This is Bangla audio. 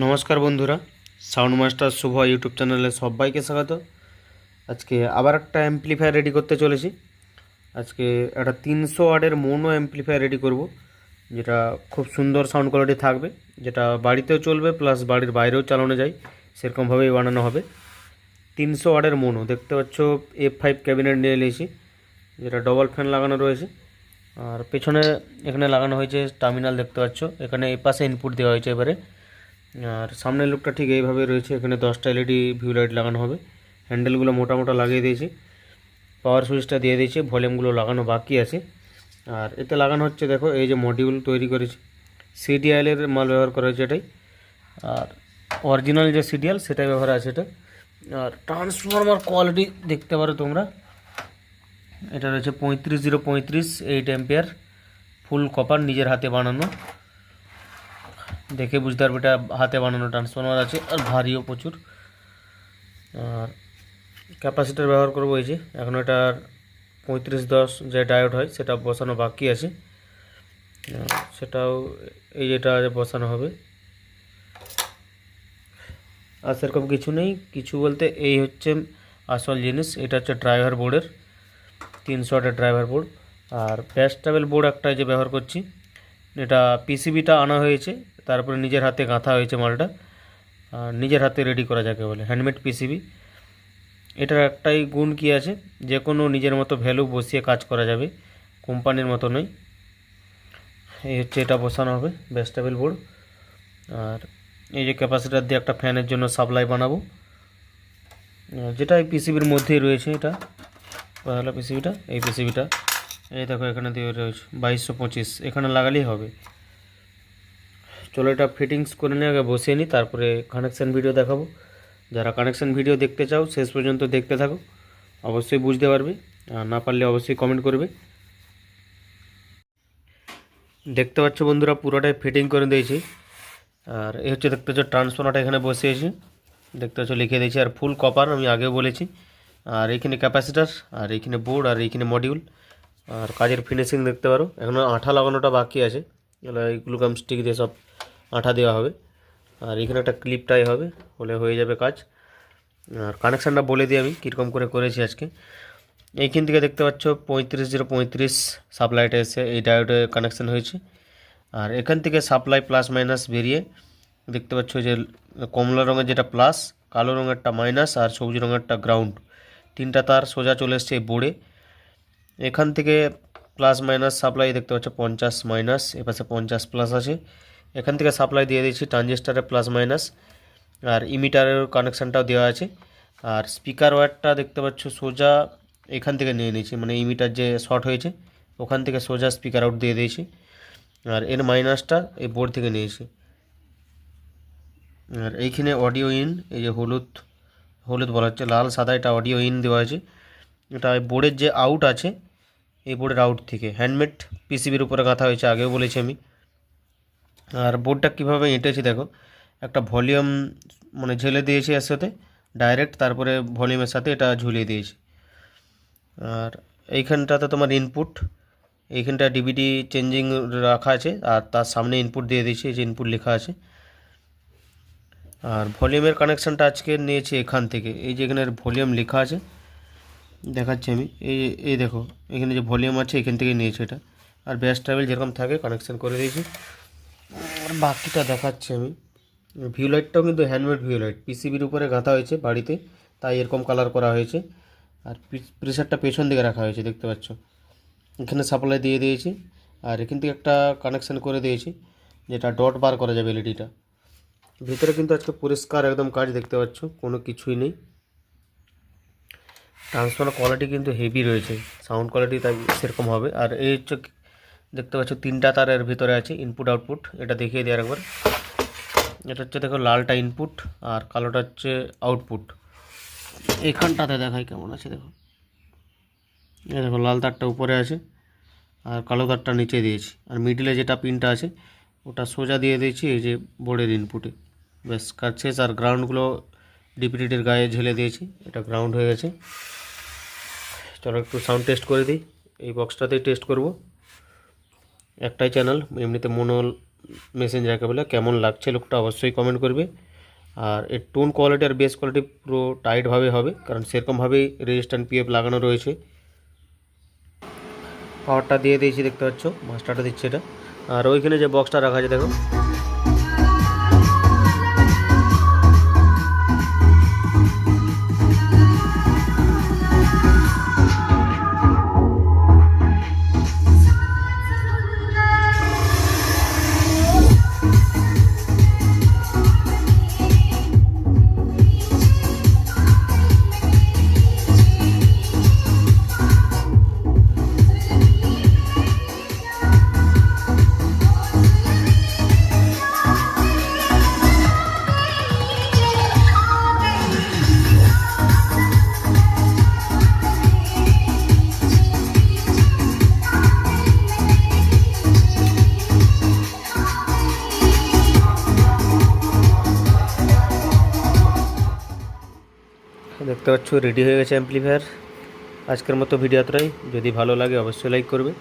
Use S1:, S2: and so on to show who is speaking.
S1: নমস্কার বন্ধুরা সাউন্ড মাস্টার শুভ ইউটিউব চ্যানেলে সবাইকে স্বাগত। আজকে আবার একটা অ্যাম্পলিফায়ার রেডি করতে চলেছি। আজকে একটা তিনশো ওয়ার্ডের মোনো অ্যাম্পলিফায়ার রেডি করব, যেটা খুব সুন্দর সাউন্ড কোয়ালিটি থাকবে, যেটা বাড়িতেও চলবে প্লাস বাড়ির বাইরেও চালানো যায়, সেরকমভাবেই বানানো হবে। তিনশো ওয়ার্ডের মোনো দেখতে পাচ্ছ এফ ফাইভ ক্যাবিনেট নিয়ে নিয়েছি, যেটা ডবল ফ্যান লাগানো রয়েছে। আর পেছনে এখানে লাগানো হয়েছে টার্মিনাল দেখতে পাচ্ছ। এখানে এই পাশে ইনপুট দেওয়া হয়েছে এবারে। আর সামনের লুকটা ঠিক এইভাবে রয়েছে। এখানে দশটা এলইডি ভিউ লাইট লাগানো হবে। হ্যান্ডেলগুলো মোটা মোটা লাগিয়ে দিয়েছি। পাওয়ার সুইচটা দিয়ে দিয়েছি। ভলিউমগুলো লাগানো বাকি আছে। আর এতে লাগানো হচ্ছে, দেখো, এই যে মডিউল তৈরি করেছি। সিডিআইলের মাল ব্যবহার করা হয়েছে এটাই। আর অরিজিনাল যে সিডিএল সেটাই ব্যবহার আছে এটা। আর ট্রান্সফরমার কোয়ালিটি দেখতে পারো তোমরা। এটা রয়েছে পঁয়ত্রিশ জিরো পঁয়ত্রিশ এইট অ্যাম্পিয়ার ফুল কপার নিজের হাতে বানানো। দেখে বুঝতে পারবে এটা হাতে বানানো ট্রান্সফরমার আছে আর ভারীও প্রচুর। আর ক্যাপাসিটার ব্যবহার করব এই যে, এখন এটার পঁয়ত্রিশ দশ যে ডায়োড হয়, সেটা বসানো বাকি আছে। সেটাও এই যেটা বসানো হবে। আর সেরকম কিছু নেই, কিছু বলতে এই হচ্ছে আসল জিনিস, এটা হচ্ছে ড্রাইভার বোর্ডের তিনশো ড্রাইভার বোর্ড আর প্যাস্টাবেল বোর্ড একটা যে ব্যবহার করছি। এটা পিসিবিটা আনা হয়েছে, তারপরে নিজের হাতে গাঁথা হয়েছে মালটা নিজের হাতে রেডি করা যাকে বলে হ্যান্ডমেড পিসিবি এটার একটাই গুণ কি আছে? যে কোনো নিজের মতো ভ্যালু বসিয়ে কাজ করা যাবে, কোম্পানির মতো নয়। এই হচ্ছে এটা বসানো হবে ব্যাস্টেবল বোর্ড আর এই যে ক্যাপাসিটার দিয়ে একটা ফ্যানের জন্য সাপ্লাই বানাবো। যেটা এই পিসিবির মধ্যেই রয়েছে এটা হলো পিসিবিটা এই পিসিবিটা এই দেখো, এখানে দিয়ে রয়েছে বাইশশো পঁচিশ। এখানে লাগালেই হবে। চলো এটা ফিটিংস করে নিয়ে আগে বসিয়ে নিই, তারপরে কানেকশান ভিডিও দেখাবো। যারা কানেকশান ভিডিও দেখতে চাও, শেষ পর্যন্ত দেখতে থাকো। অবশ্যই বুঝতে পারবে, আর না পারলে অবশ্যই কমেন্ট করবে। দেখতে পাচ্ছ বন্ধুরা, পুরোটাই ফিটিং করে দিয়েছি। আর এ হচ্ছে, দেখতে পাচ্ছ ট্রান্সফর্মারটা এখানে বসিয়েছি। দেখতে পাচ্ছ, লিখে দিয়েছি, আর ফুল কপার আমি আগেও বলেছি। আর এইখানে ক্যাপাসিটার আর এইখানে বোর্ড আর এইখানে মডিউল আর কাজের ফিনিশিং দেখতে পারো। এখনও আঠা লাগানোটা বাকি আছে। এই গ্লুকাম স্টিক দিয়ে সব আঠা দেওয়া হবে। আর এখানে একটা ক্লিপ টাই হবে, হলে হয়ে যাবে কাজ। আর কানেকশানটা বলে দিই আমি, কীরকম করে করেছি আজকে। এইখান থেকে দেখতে পাচ্ছ, পঁয়ত্রিশ জিরো পঁয়ত্রিশ সাপ্লাইটা এসে এই ডায়োডে কানেকশান হয়েছে। আর এখান থেকে সাপ্লাই প্লাস মাইনাস বেরিয়ে দেখতে পাচ্ছ যে কমলা রঙের যেটা প্লাস কালো রঙেরটা মাইনাস আর সবুজ রঙেরটা গ্রাউন্ড তিনটা তার সোজা চলে এসছে বোর্ডে এখান থেকে প্লাস মাইনাস সাপ্লাই দেখতে পাচ্ছ, পঞ্চাশ মাইনাস এপাশে পঞ্চাশ প্লাস আছে। এখান থেকে সাপ্লাই দিয়ে দিয়েছি ট্রানজিস্টারে প্লাস মাইনাস আর ইমিটারের কানেকশানটাও দেওয়া আছে। আর স্পিকার ওয়্যারটা দেখতে পাচ্ছ, সোজা এখান থেকে নিয়ে নিয়েছি মানে ইমিটার যে শর্ট হয়েছে, ওখান থেকে সোজা স্পিকার আউট দিয়ে দিয়েছি। আর এর মাইনাসটা এই বোর্ড থেকে নিয়েছি। আর এইখানে অডিও ইন এই যে হলুদ হলুদ বলা হচ্ছে, লাল সাদা এটা অডিও ইন দেওয়া আছে। এটা বোর্ডের যে আউট আছে, এই বোর্ডের আউট থেকে। হ্যান্ডমেড পিসিবির উপরে গাঁথা হয়েছে, আগেও বলেছি আমি। আর বোর্ডটা কীভাবে এঁটেছি দেখো, একটা ভলিউম মানে ঝেলে দিয়েছি এর সাথে ডাইরেক্ট তারপরে ভলিউমের সাথে এটা ঝুলিয়ে দিয়েছি। আর এইখানটাতে তোমার ইনপুট এইখানটা ডিভিডি চেঞ্জিং রাখা আছে, আর তার সামনে ইনপুট দিয়ে দিয়েছি, এই যে ইনপুট লেখা আছে। আর ভলিউমের কানেকশানটা আজকে নিয়েছি এখান থেকে, এই যে এখানে ভলিউম লেখা আছে দেখাচ্ছি আমি। এই এই দেখো, এখানে যে ভলিউম আছে, এখান থেকে নিয়েছি এটা। আর ব্যাস ট্রাভেল যেরকম থাকে কানেকশান করে দিয়েছি। আর বাকিটা দেখাচ্ছি আমি। ভিউ লাইটটাও কিন্তু হ্যান্ডমেড ভিউ লাইট পিসিবির উপরে গাঁথা হয়েছে বাড়িতে, তাই এরকম কালার করা হয়েছে। আর প্রেশারটা পেছন দিকে রাখা হয়েছে, দেখতে পাচ্ছ। এখানে সাপ্লাই দিয়ে দিয়েছি। আর এখান থেকে একটা কানেকশান করে দিয়েছি, যেটা ডট বার করা যাবে এলইডিটা ভিতরে কিন্তু আজকে পরিষ্কার একদম কাজ দেখতে পাচ্ছ, কোনো কিছুই নেই। ট্রান্সফার কোয়ালিটি কিন্তু হেভি রয়েছে সাউন্ড কোয়ালিটি তাই সেরকম হবে। আর এই হচ্ছে দেখতে পাচ্ছ তিনটা তারের ভিতরে আছে ইনপুট আউটপুট এটা দেখিয়ে দেওয়ার একবার এটা হচ্ছে দেখো লালটা ইনপুট আর কালোটা হচ্ছে আউটপুট এখানটাতে দেখাই কেমন আছে দেখো। এই দেখো লাল তারটা উপরে আছে আর কালো তারটা নিচে দিয়েছি। আর মিডিলে যেটা পিনটা আছে, ওটা সোজা দিয়ে দিয়েছি, এই যে বোর্ডের ইনপুটে ব্যাস কাজ আর গ্রাউন্ডগুলো ডিপিটির গায়ে ঝেলে দিয়েছি, এটা গ্রাউন্ড হয়ে গেছে। চলো একটু সাউন্ড টেস্ট করে দিই। এই বক্সটাতেই টেস্ট করব। একটাই চ্যানেল এমনিতে মনো মেশিন যাকে বলে। কেমন লাগছে লোকটা অবশ্যই কমেন্ট করবে। আর এর টোন কোয়ালিটি আর বেস কোয়ালিটি পুরো টাইটভাবে হবে, কারণ সেরকমভাবেই রেজিস্ট্যান্ট পিএফ লাগানো রয়েছে। পাওয়ারটা দিয়ে দিয়েছি, দেখতে পাচ্ছ? মাস্টারটা দিচ্ছে এটা। আর ওইখানে যে বক্সটা রাখা আছে, দেখো। দেখতে পাচ্ছ রেডি হয়ে গেছে অ্যাম্পলিফায়ার আজকের মতো ভিডিও যদি ভালো লাগে, অবশ্যই লাইক করবে।